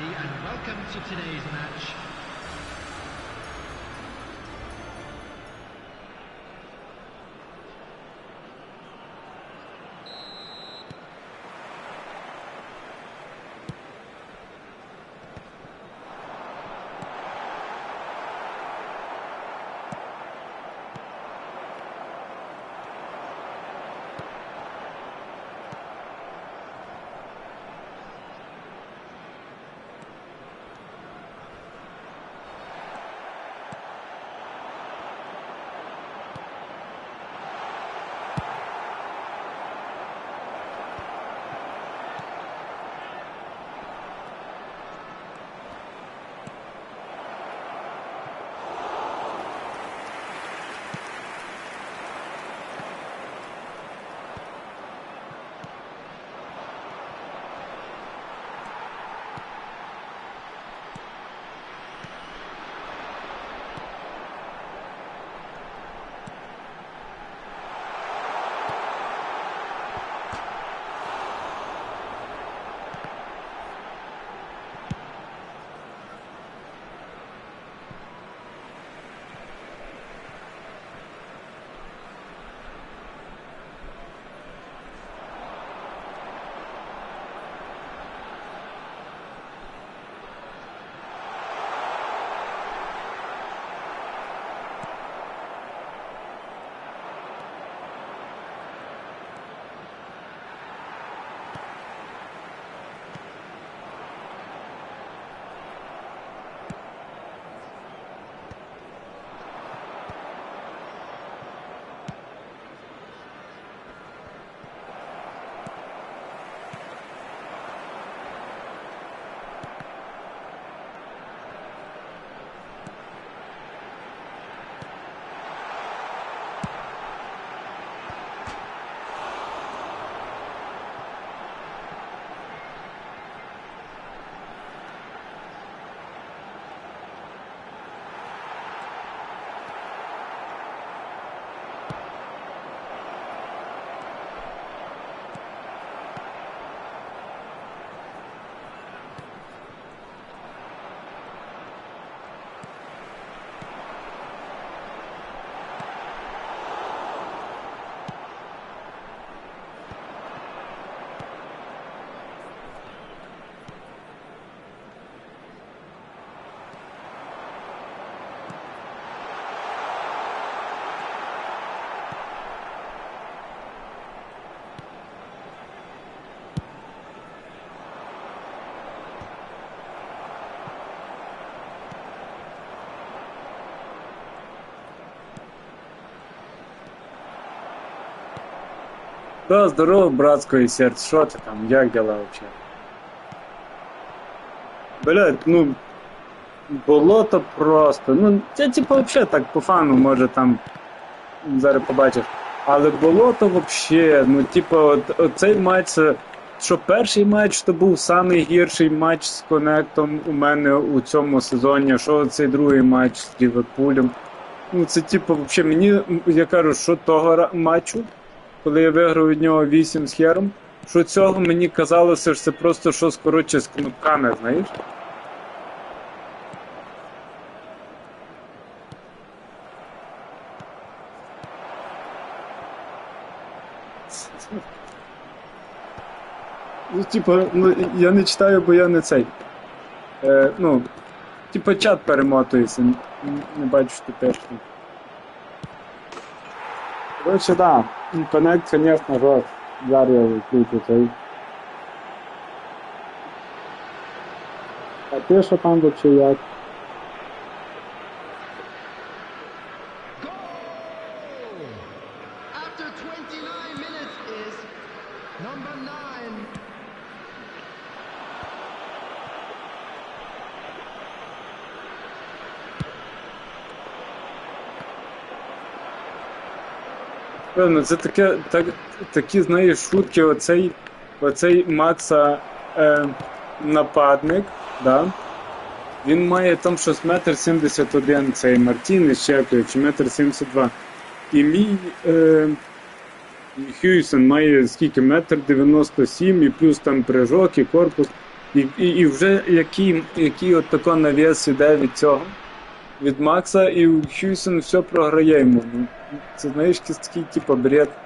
everybody, and welcome to today's match. Да, здорово, братское сердце, що ти там, як дела вообще? Блядь, ну, болото просто, ну, це типу вообще так по фану, може там, зараз побачиш. Але болото вообще, ну, от, оцей матч, що перший матч, то був самий гірший матч з Конектом у мене у цьому сезоні, що цей другий матч з Ліверпулем. Ну, це типу, вообще мені, я кажу, що того матчу, коли я виграв від нього 8 з хером, що цього мені казалося, що це просто щось коротше з кнопками, знаєш? Ну, типу, ну, я не читаю, бо я не цей. Е, ну, типу, чат перемотується, не бачу, пишеш. Короче, да. Коннект, конечно, жорст. Зараз я включу цей. А ти що там вообще Певно, це таке, так, такі, знаєш, шутки, оцей, оцей Макса е, нападник, да? він має там щось метр сімдесят один, цей Мартін із чи метр сімдесят два. І мій е, Хьюйсон має скільки? Метр дев'яносто сім, і плюс там прыжок, і корпус. І, і, і вже який, який от тако навіс іде від цього, від Макса, і Хьюсон все програє йому. Ну, Це знаєш, якийсь такий типу бред.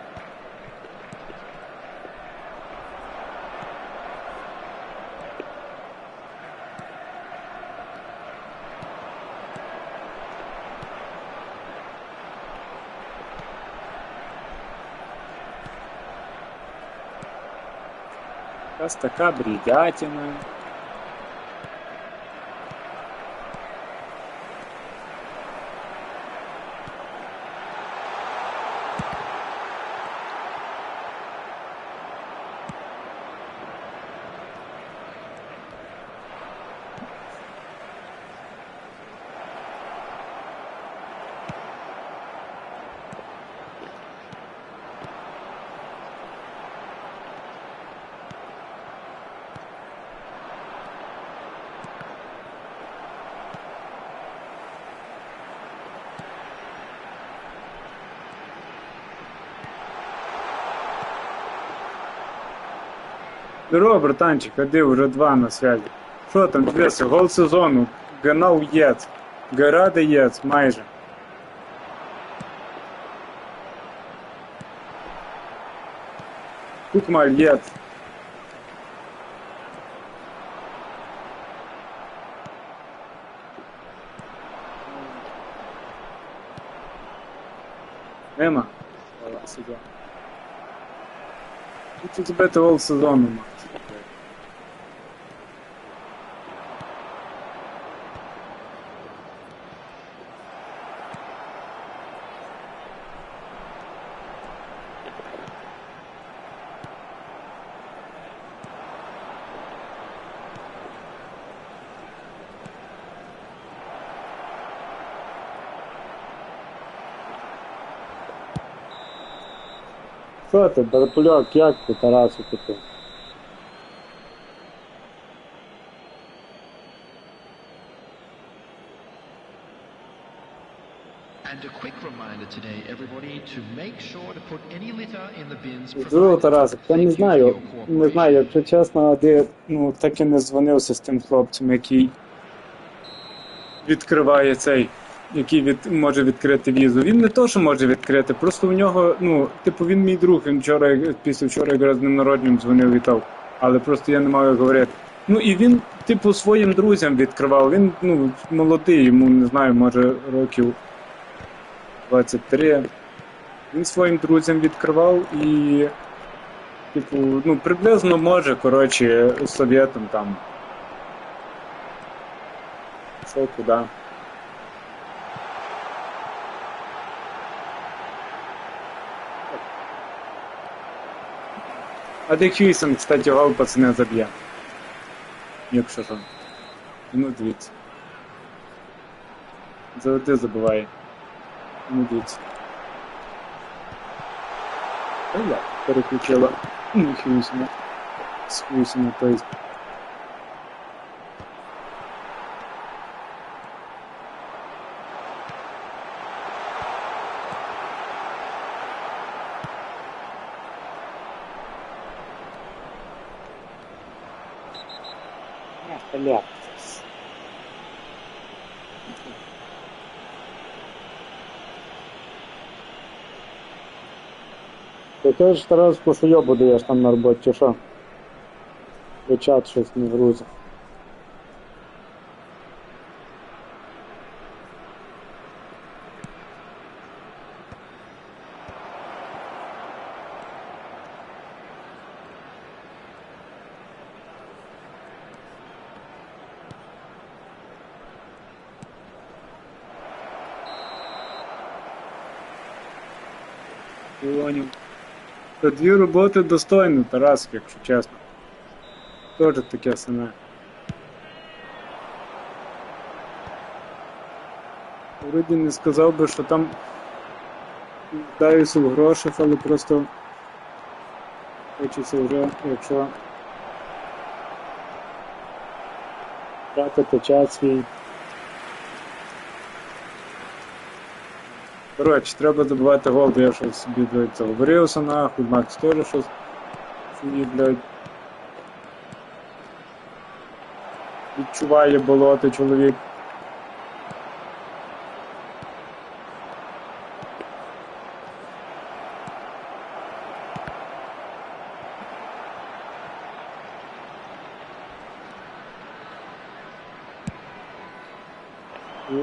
Якась така бредятина. Здорово, братанчик, ходи, уже два на связі. Що там, дивися, гол сезону. Ганал єц. Гораде єц, майже. Кукмаль єц. Нема. Ладно, сюди. Хочу збити гол сезону, Макс. Що ти, Барпульок, як ти, Тарасу, ти? And a quick reminder today, everybody, to make sure to put any litter in the bins. Здорово. Тарасик. Я не знаю, не знаю, якщо чесно, де, ну, так і не дзвонився з тим хлопцем, який відкриває цей, який від, може відкрити візу. Він не то, що може відкрити, просто у нього, ну, типу, він мій друг, він вчора, після вчора якраз з ним народним дзвонив вітав, але просто я не маю говорити. Ну і він, типу, своїм друзям відкривав. Він, ну, молодий, йому не знаю, може років 23. Він своїм друзям відкривав і, типу, ну, приблизно може, коротше, совєтом там. Що куди. А де Хьюісон, кстати, гол пацани заб'є. Якщо що. Ну, дивіться. Завжди забуває. Ну, дивіться. Переключила ну, Хьюісона. З Хьюісона, то есть. Ах, бля. Ти ж Тарас кошельок даєш там на роботі, що? Вичат щось не грузить. Понял. Та дві роботи достойно, Тарас, якщо чесно. Теж таке саме. Вроді не сказав би, що там даюся в грошах, але просто хочеться вже, якщо тратити час свій. Коротше, треба забивати гол, бо я щось собі, блядь, заговорився нахуй, Макс теж щось собі, блядь. відчуває болото чоловік.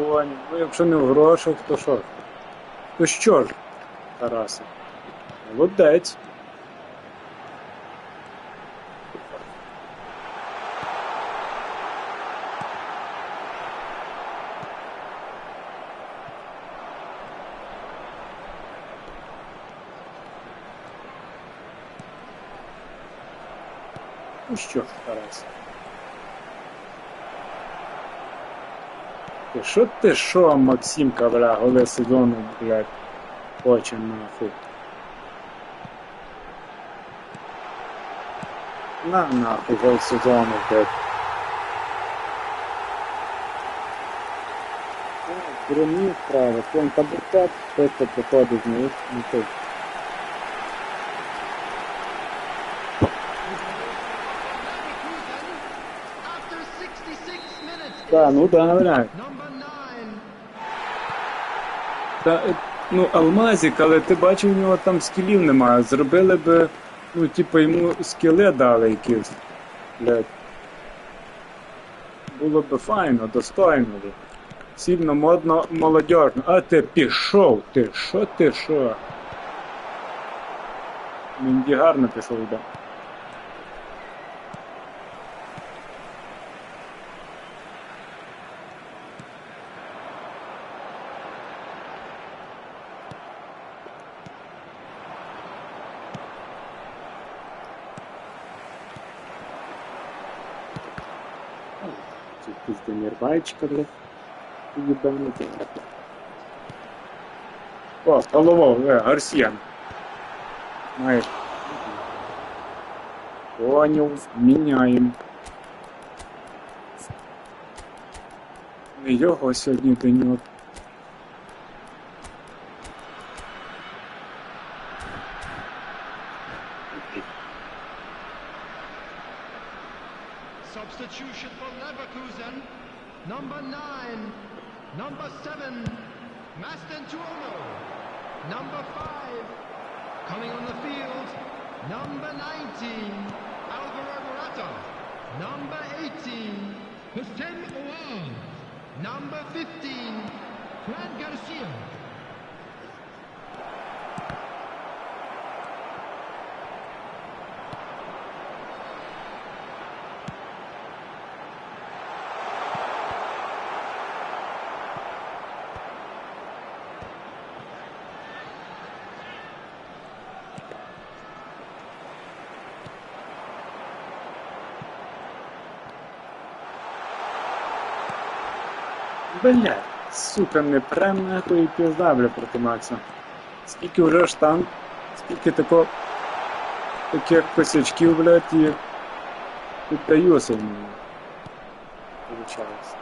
Ой, ну якщо не в грошах, то що? То що ж, Тарасе? Молодець. Ну що ж, Тарасе? Ти що ти що, Максимка, бля, голе сезону, блядь, хоче нахуй. На нахуй гол сезону, блядь. Переміг право, клон кабуртат, хто походить, ну, ну то. Да, ну да, бля. Та, е, ну, алмазик, але ти бачив, у нього там скілів немає. Зробили би, ну, типу, йому скіли дали якісь. Блядь. Було б файно, достойно. би. Сильно модно, молодежно. А ти пішов, ти що ти що? Мінді гарно пішов, да. Чи пиздемір байчика, блядь. Ебаный О, головол, э, Гарсия. Знаешь. Понял, меняем. Не його сьогодні деньок. Substitution Mastentuomo. Number five. Coming on the field. Number 19. Alvaro Morata. Number 18. Hussein Ouad. Number 15. Fran Garcia. Блядь, сука, не прям нахуй пізда, бля, проти Макса. Скільки вже там, скільки тако, таких косячків, блядь, і Тут йому. Получається. То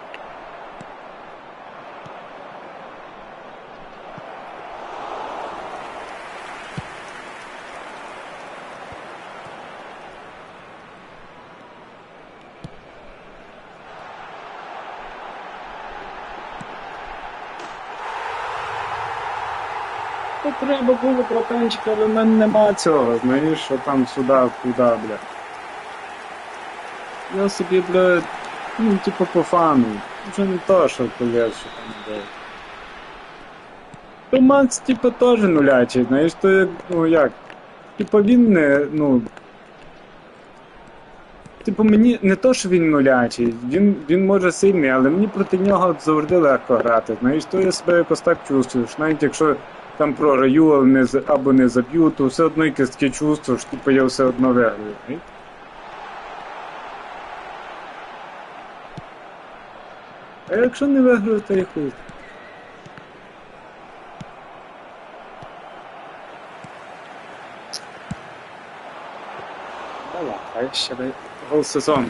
треба було протенчик, але в мене нема цього, знаєш, що там сюди, туди, бля. Я собі, бля, ну, типу по фану. Вже не то, що колес, що там буде. То Макс, типу, теж нулячий, знаєш, то як, ну як. Типу він не, ну. Типу, мені не то, що він нулячий, він, він може сильний, але мені проти нього завжди легко грати. Знаєш, то я себе якось так чувствуєш. Навіть якщо там програю, але не, або не заб'ю, то все одно якесь таке чувство, що типу, я все одно виграю. А якщо не виграю, то я хуй. Давай, ще гол сезону.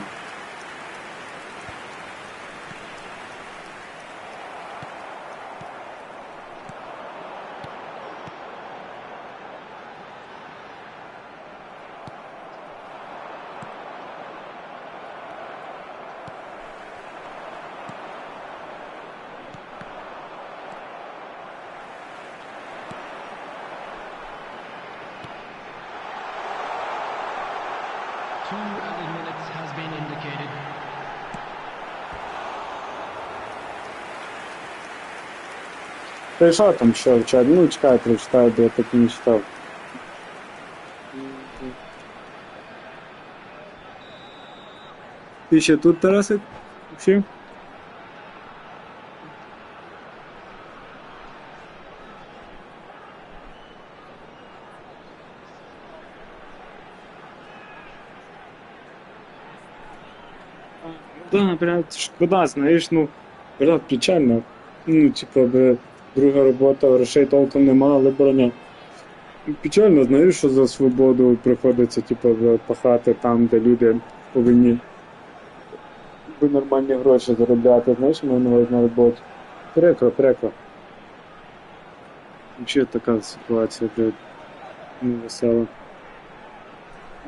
Та й що там ще вчать? Ну, чекай, прочитаю, бо я так і не читав. Ти ще тут, Тарасик? Всі? Да, блядь, шкода, знаєш, ну, блядь, печально. Ну, типа, би, друга робота, грошей толком нема, але броня. Печально, знаєш, що за свободу приходиться, бля, пахати там, де люди повинні би нормальні гроші заробляти, знаєш, маю на увазі на роботі. Прикро, прикро. Взагалі така ситуація, блядь, не весела.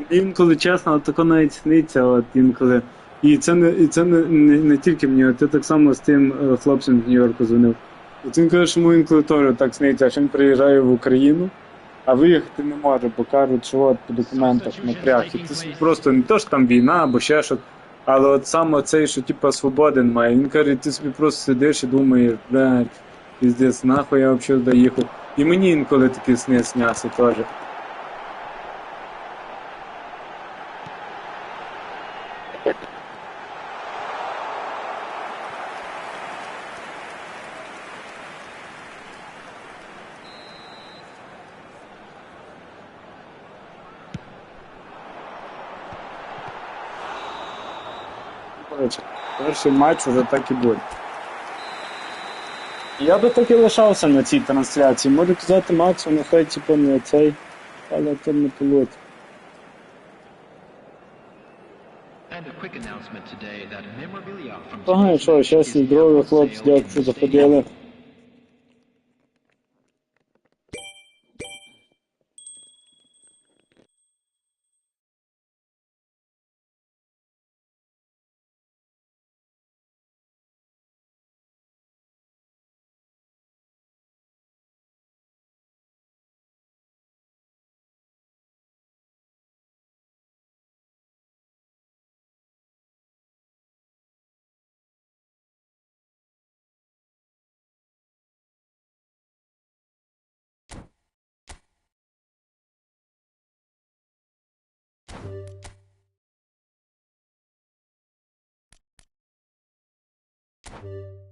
Інколи чесно, от тако навіть сниться, от інколи. І це не, і це не, не, не тільки мені, от я так само з тим е, хлопцем в Нью-Йорку дзвонив. От він каже, що йому інколи теж так сниться, що він приїжджає в Україну, а виїхати не може, бо кажуть, що от по документах напряг. І це просто не то, що там війна або ще щось, але от саме цей, що типа свободен має. Він каже, ти собі просто сидиш і думаєш, блядь, піздець, нахуй я взагалі доїхав. І мені інколи такі сни сняться теж. Коротше, перший матч уже так і буде. Я би так і лишався на цій трансляції. Можу казати Максу, нехай типу не цей, але то не пілот. Ага, що, щасні, здоров'я, хлопці, дякую, що заходили. you